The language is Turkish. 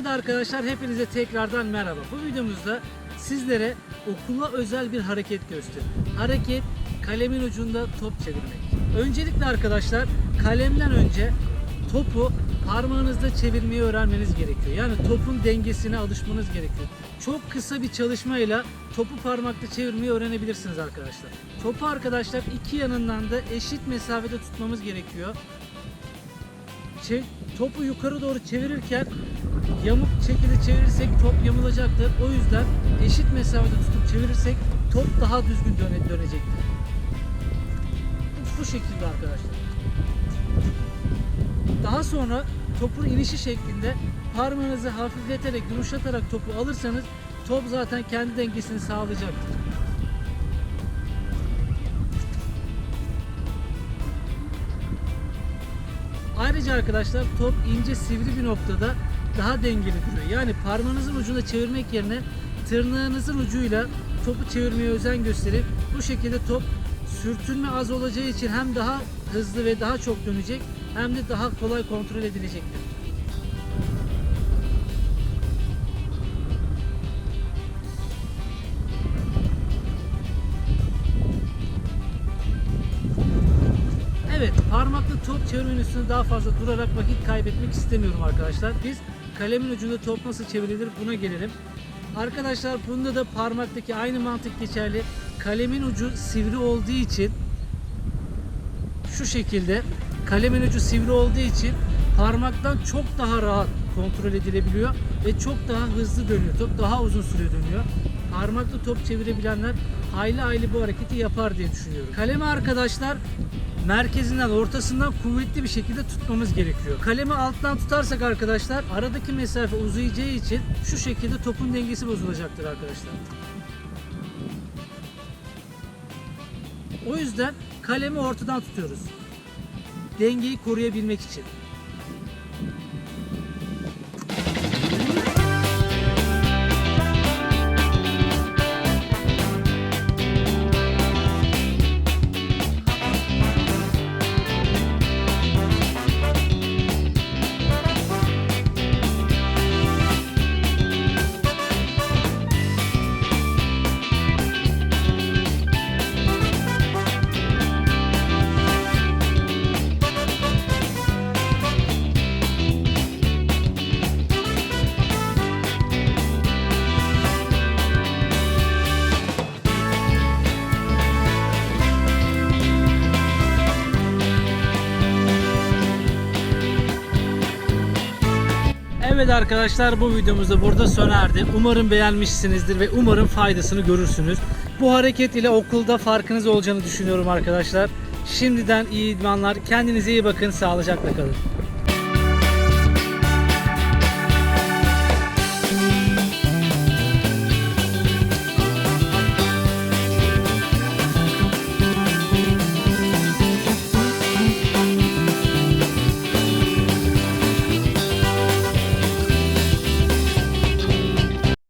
Evet arkadaşlar hepinize tekrardan merhaba. Bu videomuzda sizlere okula özel bir hareket göstereyim. Hareket kalemin ucunda top çevirmek. Öncelikle arkadaşlar kalemden önce topu parmağınızda çevirmeyi öğrenmeniz gerekiyor. Yani topun dengesine alışmanız gerekiyor. Çok kısa bir çalışmayla topu parmakta çevirmeyi öğrenebilirsiniz arkadaşlar. Topu arkadaşlar iki yanından da eşit mesafede tutmamız gerekiyor. Topu yukarı doğru çevirirken yamuk şekilde çevirirsek top yamulacaktır. O yüzden eşit mesafede tutup çevirirsek top daha düzgün döne dönecektir. Bu şekilde arkadaşlar. Daha sonra topun inişi şeklinde parmağınızı hafifleterek, yumuşatarak topu alırsanız top zaten kendi dengesini sağlayacaktır. Ayrıca arkadaşlar top ince sivri bir noktada daha dengeli duruyor. Yani parmağınızın ucunda çevirmek yerine tırnağınızın ucuyla topu çevirmeye özen gösterip bu şekilde top sürtünme az olacağı için hem daha hızlı ve daha çok dönecek hem de daha kolay kontrol edilecektir. Evet, parmakla top çevirmenin üstünde daha fazla durarak vakit kaybetmek istemiyorum arkadaşlar. Biz kalemin ucunda top nasıl çevrilir buna gelelim. Arkadaşlar bunda da parmaktaki aynı mantık geçerli. Kalemin ucu sivri olduğu için şu şekilde kalemin ucu sivri olduğu için parmaktan çok daha rahat kontrol edilebiliyor ve çok daha hızlı dönüyor. Top daha uzun süre dönüyor. Parmakla top çevirebilenler hayli hayli bu hareketi yapar diye düşünüyorum. Kalemi arkadaşlar merkezinden ortasından kuvvetli bir şekilde tutmamız gerekiyor. Kalemi alttan tutarsak arkadaşlar aradaki mesafe uzayacağı için şu şekilde topun dengesi bozulacaktır arkadaşlar. O yüzden kalemi ortadan tutuyoruz. Dengeyi koruyabilmek için. Evet arkadaşlar bu videomuz da burada sona erdi. Umarım beğenmişsinizdir ve umarım faydasını görürsünüz. Bu hareket ile okulda farkınız olacağını düşünüyorum arkadaşlar. Şimdiden iyi idmanlar. Kendinize iyi bakın. Sağlıcakla kalın.